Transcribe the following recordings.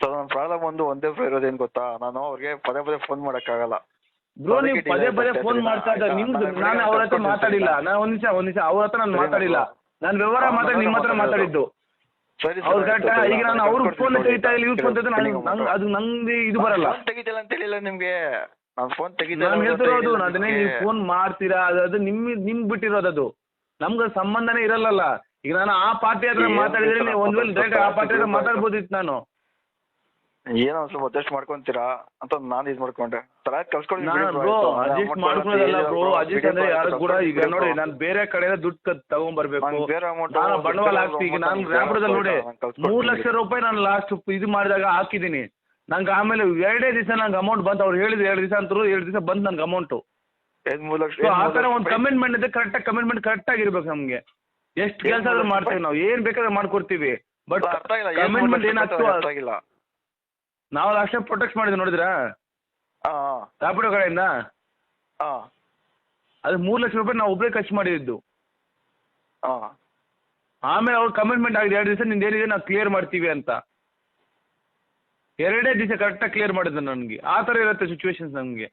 So ನನ್ನ problem ಒಂದು ಒಂದೇ ಇರೋದೇನ್ ಗೊತ್ತಾ? ನಾನು ಅವ್ರಿಗೆ ಪದೇ ಪದೇ ಫೋನ್ ಮಾಡಕ್ಕಾಗಲ್ಲ. ಬ್ರೋ ನೀವು ಪದೇ ಪದೇ ಫೋನ್ ಮಾಡ್ತಾ ಇದ್ದ? ನಿಮ್ದು ನಾನು ಅವ್ರ ಹತ್ರ ಮಾತಾಡಿಲ್ಲ. ನಾ ನಾನು ಒಂದ್ ನಿಮಿಷ ಒಂದ್ ನಿಮಿಷ. ಅವ್ರ ಹತ್ರ ನಾನು ಮಾತಾಡಿಲ್ಲ. ಬ್ರೋ. ನಾನು ವ್ಯವಹಾರ ಮಾತಾಡಿ ನಿಮ್ಮ ಹತ್ರ ಮಾತಾಡಿದ್ದು. ಸರಿ ಅವ್ರು ಕರೆಕ್ಟಾ ಈಗ ನಾನು ಅವ್ರ ಫೋನ್ ತೆಗಿತಾ ಇಲ್ಲ. ಯೂಸ್ ಮಾಡ್ತಾ ನಂಗೆ ಅದು ನಂಗೆ ಇದು ಬರಲ್ಲ. ತೆಗಿತಿಲ್ಲ ಅಂತ ಹೇಳಿಲ್ಲ ನಿಮ್ಗೆ. ನಾನು ಫೋನ್ ತೆಗಿತಾ ನಾನು ಹೇಳ್ತಿರೋದು ಅದನ್ನೇ ನೀವು ಫೋನ್ ಮಾಡ್ತೀರಾ? ಅದು ಅದು ನಿಮ್ ನಿಮ್ಗೆ ಬಿಟ್ಟಿರೋದು ಅದು. ನಮ್ಗೆ ಸಂಬಂಧನೇ ಇರಲ್ಲಲ್ಲ. ಈಗ ನಾನು ಆ ಪಾರ್ಟಿ ಹತ್ರ ಮಾತಾಡಿದ್ರೆ ನೀವು ಒಂದ್ ವೇಳೆ ಡೈರೆಕ್ಟ್ ಆ ಪಾರ್ಟಿ ಹತ್ರ ಮಾತಾಡ್ಬೋದಿತ್ತು ನಾನು. ಏನೋ ಸ್ವಲ್ಪ ಅಡ್ಜಸ್ಟ್ ಮಾಡ್ಕೊಂತೀರಾ ಅಂತ ನಾನು ಇದು ಮಾಡ್ಕೊಂಡೆ. ಬ್ರೋ ಅಡ್ಜಸ್ಟ್ ಮಾಡ್ಕೊಳ್ಳೋದಲ್ಲ ಬ್ರೋ ಅಡ್ಜಸ್ಟ್ ಅಂದ್ರೆ ಯಾರು ಕೂಡ ಈಗ ನೋಡಿ ನಾನು ಬೇರೆ ಕಡೆ ದುಡ್ಡು ಕ- ತಗೊಂಡ್ಬರ್ಬೇಕು ನಾನು ಬೇರೆ ಅಮೌಂಟ್ ಬಂಡವಾಳ ಈಗ ನಾನು ನೋಡಿ ಮೂರ್ ಲಕ್ಷ ರೂಪಾಯಿ ನಾನು ಲಾಸ್ಟ್ ಇದು ಮಾಡಿದಾಗ ಹಾಕಿದ್ದೀನಿ. ನಂಗೆ ಆಮೇಲೆ ಎರಡೇ ದಿವಸ ನಂಗೆ ಅಮೌಂಟ್ ಬಂತು. ಅವ್ರು ಹೇಳಿದ್ರು ಎರಡು ದಿವಸ ಅಂತರು ಎರಡು ದಿವಸ ಬಂತು ನಂಗೆ ಅಮೌಂಟು ಆ ಥರ ಒಂದು? ಕಮಿಟ್ಮೆಂಟ್ ಇದೆ ಕರೆಕ್ಟಾಗಿ ಕಮಿಟ್ಮೆಂಟ್ ಕರೆಕ್ಟಾಗಿ ಇರ್ಬೇಕು ನಮಗೆ. ಎಷ್ಟು ಕೆಲಸ ಆದ್ರೂ ಮಾಡ್ತೀವಿ ನಾವು. ಏನು ಬೇಕಾದ್ರೂ ಮಾಡ್ಕೊಡ್ತೀವಿ. ಬಟ್ ಕಮಿಟ್ಮೆಂಟ್ ಏನಾಗ್ತಾ ಏನಾಗ್ತು ಅರ್ಥ ಆಗಿಲ್ಲ. ನಾವು ಅಷ್ಟೇ ಪ್ರೊಟೆಕ್ಟ್ ಮಾಡಿದ್ವಿ ನೋಡಿದ್ರಾ? ಹಾ ರ್ಯಾಪಿಡೋ ಕಡೆಯಿಂದ? ಹಾ. ಅದು ಮೂರು ಲಕ್ಷ ರೂಪಾಯಿ ನಾವು ಒಬ್ಬರೇ ಖರ್ಚು ಮಾಡಿದ್ದು. ಹಾ. ಆಮೇಲೆ ಅವ್ರು ಕಮಿಟ್ಮೆಂಟ್ ಆಗಿದೆ ಎರಡು ದಿವಸ ನಿಂದು ಏನಿದೆ ನಾವು ಕ್ಲಿಯರ್ ಮಾಡ್ತೀವಿ ಅಂತ. ಎರಡೇ ದಿವಸ ಕರೆಕ್ಟಾಗಿ ಕ್ಲಿಯರ್ ಮಾಡಿದ್ದು ನನಗೆ. ಆ ಥರ ಇರುತ್ತೆ ಸಿಚುವೇಶನ್ಸ್ ನಮಗೆ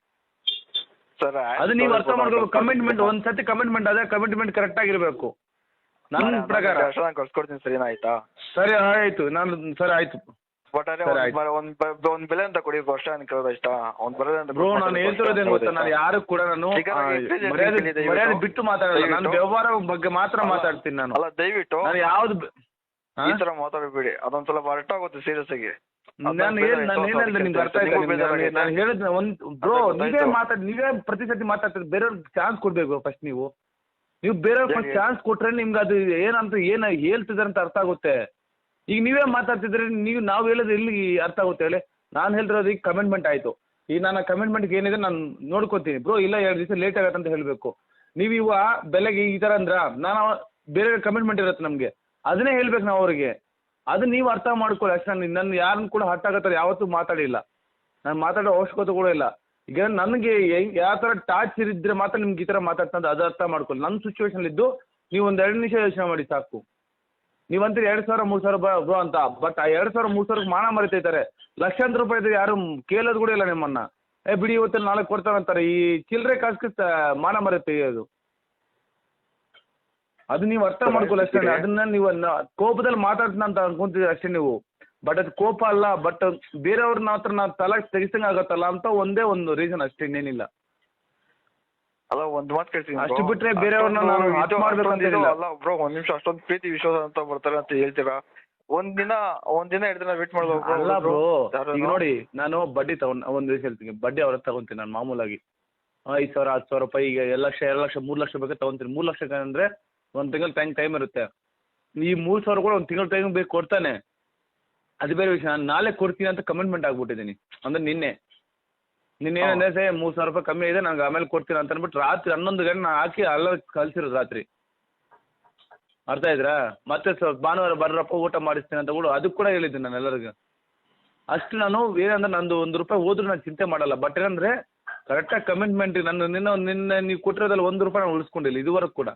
ಸರ್ ಅದು ನೀವು ಅರ್ಥ ಮಾಡ್ಕೋಬೇಕು. ಕಮಿಟ್ಮೆಂಟ್ ಒಂದು ಸತಿ ಕಮಿಟ್ಮೆಂಟ್ ಅದೇ ಕಮಿಟ್ಮೆಂಟ್ ಕರೆಕ್ಟ್ ಆಗಿರಬೇಕು. ನನ್ನ ಪ್ರಕಾರ. ಕಳ್ಸ್ಕೊಡ್ತೀನಿ ಆಯ್ತಾ ಸರಿ ಆಯ್ತು. ನಾನು ಸರಿ ಆಯ್ತು. ಒಂದ್ ಒಂದ್ ಬೆಲೆ ಅಂತ ಕೊಡಿ ವರ್ಷ ಕೇಳೋದು ಇಷ್ಟ ಬರೋದೇ ಅಂತ ಬ್ರೋ ನಾನು ಹೇಳ್ತಿರೋದೇನು ಗೊತ್ತಾ? ನಾನು ಯಾರು ಕೂಡ ನಾನು ಈಗ ಇದೆ ಬಿಟ್ಟು ಮಾತಾಡಲ್ಲ ನಾನು ವ್ಯವಹಾರ ಬಗ್ಗೆ ಮಾತ್ರ ಮಾತಾಡ್ತೀನಿ ನಾನು. ಅಲ್ಲ ದಯವಿಟ್ಟು ನಾನು ಯಾವ್ದು ಬ-? ಈ ತರ ಮಾತಾಡಬೇಡಿ. ಅದೊಂದ್ ಸ್ವಲ್ಪ ಅರ್ಥ ಆಗುತ್ತೆ ಸೀರಿಯಸ್ ಆಗಿ. ನಾನು ಏನ್ ನಾನು ಏನಂದ್ರೆ ನಿಮ್ಗೆ ಅರ್ಥ ಆಯ್ತಾ ನಿಮ್ಗೆ? ನಾನು- ನಾನು ಹೇಳಿದ್ ಒಂದ್ ಬ್ರೋ ಅರ್ಥ ನೀವೇ ಆಯ್ತು. ಮಾತಾಡಿ ನೀವೇ ಪ್ರತಿ ಸತಿ ಮಾತಾಡ್ತೀರಿ. ಬೇರೆಯವ್ರಿಗೆ ಚಾನ್ಸ್ ಕೊಡ್ಬೇಕು ಫಸ್ಟ್ ನೀವು. ನೀವು ಬೇರೆಯವ್ರಿಗೆ ಫಸ್ಟ್ ಹೇಳಿ. ಚಾನ್ಸ್ ಕೊಟ್ರೆ ನಿಮ್ಗೆ ಅದು ಏನಂತ ಏನ್ ಹೇಳ್ತಿದಾರೆ ಅಂತ ಅರ್ಥ ಆಗುತ್ತೆ. ಈಗ ನೀವೇ ಮಾತಾಡ್ತಿದ್ರೆ ನೀವು, ನಾವು ಹೇಳೋದು ಎಲ್ಲಿ ಅರ್ಥ ಆಗುತ್ತೆ ಹೇಳಿ? ನಾನು ಹೇಳಿರೋದು ಈಗ ಕಮಿಟ್ಮೆಂಟ್ ಆಯ್ತು. ಈಗ ನಾನು ಕಮಿಟ್ಮೆಂಟ್ಗೆ ಏನಿದೆ ನಾನು ನೋಡ್ಕೊತೀನಿ. ಬ್ರೋ ಇಲ್ಲ ಎರಡು ದಿವಸ ಲೇಟ್ ಆಗತ್ತೆ ಅಂತ ಹೇಳಬೇಕು. ನೀವು ಇವ ಬೆಲೆಗೆ ಈ ಥರ ಅಂದ್ರ, ನಾನು ಬೇರೆ ಕಮಿಟ್ಮೆಂಟ್ ಇರತ್ತೆ ನಮಗೆ. ಅದನ್ನೇ ಹೇಳ್ಬೇಕು ನಾವು ಅವರಿಗೆ. ಅದು ನೀವು ಅರ್ಥ ಮಾಡ್ಕೊಳ್ಳಿ. ಅಷ್ಟೇ, ನಾನು ನನ್ನ ಯಾರನ್ನು ಕೂಡ ಹರ್ಟ್ ಆಗತ್ತಾರೆ ಯಾವತ್ತೂ ಮಾತಾಡಿಲ್ಲ. ನಾನು ಮಾತಾಡೋ ಅವಶ್ಯಕತೆ ಕೂಡ ಇಲ್ಲ. ಈಗ ನನಗೆ ಯಾವ ಥರ ಟಾರ್ಚರ್ ಇದ್ರೆ ಮಾತ್ರ ನಿಮ್ಗೆ ಈ ಥರ ಮಾತಾಡ್ತಾ ಅದು ಅರ್ಥ ಮಾಡ್ಕೊಳ್ಳಿ. ನನ್ನ ಸಿಚುವೇಶನ್ ಇದ್ದು ನೀವು ಒಂದು ಎರಡು ನಿಮಿಷ ಯೋಚನೆ ಮಾಡಿ ಸಾಕು. ನೀವಂತೀರಿ ಎರಡ್ ಸಾವಿರ ಮೂರ್ ಸಾವಿರ ಬ್ರೋ ಅಂತ. ಬಟ್ ಆ ಎರಡ್ ಸಾವಿರ ಮೂರ್ ಸಾವಿರ ಮಾನ ಮರಿತೈತಾರೆ. ಲಕ್ಷಾಂತರ ರೂಪಾಯಿ ಇದ್ರೆ ಯಾರು ಕೇಳೋದು ಕೂಡ ಇಲ್ಲ ನಿಮ್ಮನ್ನ. ಏ ಬಿಡಿ ಇವತ್ತು ನಾಳೆ ಕೊಡ್ತಾರಂತಾರೆ ಈ ಚಿಲ್ಲರೆ ಕಾಸ್ಗೆ ಮಾನ ಮರೆತೆ ಅದು. ಅದು ನೀವು ಅರ್ಥ ಮಾಡ್ಕೊಳ್ಳಿ ಅಷ್ಟೇ. ಅದನ್ನ ನೀವು ಕೋಪದಲ್ಲಿ ಮಾತಾಡ್ತೀನಿ ಅಂತ ಅನ್ಕೊಂತಿದ್ದೀರಿ ಅಷ್ಟೇ ನೀವು. ಬಟ್ ಅದು ಕೋಪ ಅಲ್ಲ. ಬಟ್ ಬೇರೆಯವ್ರನ್ನ ಹತ್ರ ನಾವು ತಲೆ ತೆಗಿಸಂಗ್ ಆಗತ್ತಲ್ಲ ಅಂತ ಒಂದೇ ಒಂದು ರೀಸನ್ ಅಷ್ಟೇ ಇನ್ನೇನಿಲ್ಲ. ಅಲ್ಲ ಒಂದ್ ಮಾತು ಕೇಳ್ತೀನಿ ಅಷ್ಟು ಬಿಟ್ರೆ ಬೇರೆಯವ್ರನ್ನ ನಾನು ಇದು- ಮಾಡ್ಬೇಕು ಅಂತ ಏನಿಲ್ಲ. ಅಲ್ಲ ಬ್ರೋ ಒಂದ್ ನಿಮಿಷ ಅಷ್ಟೊಂದು ಪ್ರೀತಿ ವಿಶ್ವಾಸ ಅಂತ ಬರ್ತಾರೆ ಅಂತ ಹೇಳ್ತೀರಾ? ಒಂದ್ ದಿನ ಒಂದ್ ದಿನ ಎರಡು ದಿನ ವೇಟ್ ಮಾಡ್ಬೇಕು ಅಲ್ಲ ಬ್ರೋ ಈಗ ನೋಡಿ ನಾನು ಬಡ್ಡಿ ತಗೊಂಡ್ ಒಂದ್ ವಿಷಯ ಹೇಳ್ತೀನಿ ಬಡ್ಡಿ ಅವ್ರ ತಗೊಂತೀನಿ ನಾನು ಮಾಮೂಲಾಗಿ. ಐದು ಸಾವಿರ ಹತ್ತು ಸಾವಿರ ರೂಪಾಯಿ ಈಗ ಎರಡು ಲಕ್ಷ ಎರಡು ಲಕ್ಷ ಮೂರು ಲಕ್ಷ ಬೇಕಾದ್ರೆ ತಗೊಂತೀನಿ. ಮೂರ್ ಲಕ್ಷ ಅಂದ್ರೆ ಒಂದ್ ತಿಂಗಳು ಟೈಮ್ ಟೈಮ್ ಇರುತ್ತೆ. ಈ ಮೂರು ಸಾವಿರ ಕೂಡ ಒಂದ್ ತಿಂಗಳು ಟೈಮ್ ಬೇಕು ಕೊಡ್ತಾನೆ. ಅದು ಬೇರೆ ವಿಷಯ ನಾನು ನಾಳೆ ಕೊಡ್ತೀನಿ ಅಂತ ಕಮಿಟ್ಮೆಂಟ್ ಆಗ್ಬಿಟ್ಟಿದ್ದೀನಿ. ಅಂದ್ರೆ ನಿನ್ನೆ. ನಿನ್ನೆ ಏನಂದ್ರೆ ಸೇ ಮೂರ್ ಸಾವಿರ ರೂಪಾಯಿ ಕಮ್ಮಿ ಇದೆ ನಂಗೆ ಆಮೇಲೆ ಕೊಡ್ತೀನಿ ಅಂತ ಅಂದ್ಬಿಟ್ಟು ರಾತ್ರಿ ಹನ್ನೊಂದು ಗಂಟೆ ನಾನು ಹಾಕಿ ಅಲ್ಲ ಕಳ್ಸಿರೋದು ರಾತ್ರಿ. ಅರ್ಥ ಆಯ್ತಾ ಮತ್ತೆ ಸ್ವಲ್ಪ ಭಾನುವಾರ ಬರ್ರಪ್ಪ ಊಟ ಮಾಡಿಸ್ತೀನಿ ಅಂತ ಕೂಡ ಅದಕ್ಕೆ ಕೂಡ ಹೇಳಿದ್ದೀನಿ ನಾನು ಎಲ್ಲರಿಗೂ. ಅಷ್ಟು ನಾನು ಏನಂದ್ರೆ ನಂದು ಒಂದು ರೂಪಾಯಿ ಹೋದ್ರೂ ನಾನು ಚಿಂತೆ ಮಾಡಲ್ಲ. ಬಟ್ ಏನಂದ್ರೆ ಕರೆಕ್ಟಾಗಿ ಕಮಿಟ್ಮೆಂಟ್ ನನ್ನ ನಿನ್ನ ನಿನ್ನೆ ನೀವು ಕೊಟ್ಟಿರೋದ್ರಲ್ಲಿ ಒಂದು ರೂಪಾಯಿ ನಾನು ಉಳಿಸ್ಕೊಂಡಿಲ್ಲ ಇದುವರೆಗೂ ಕೂಡ.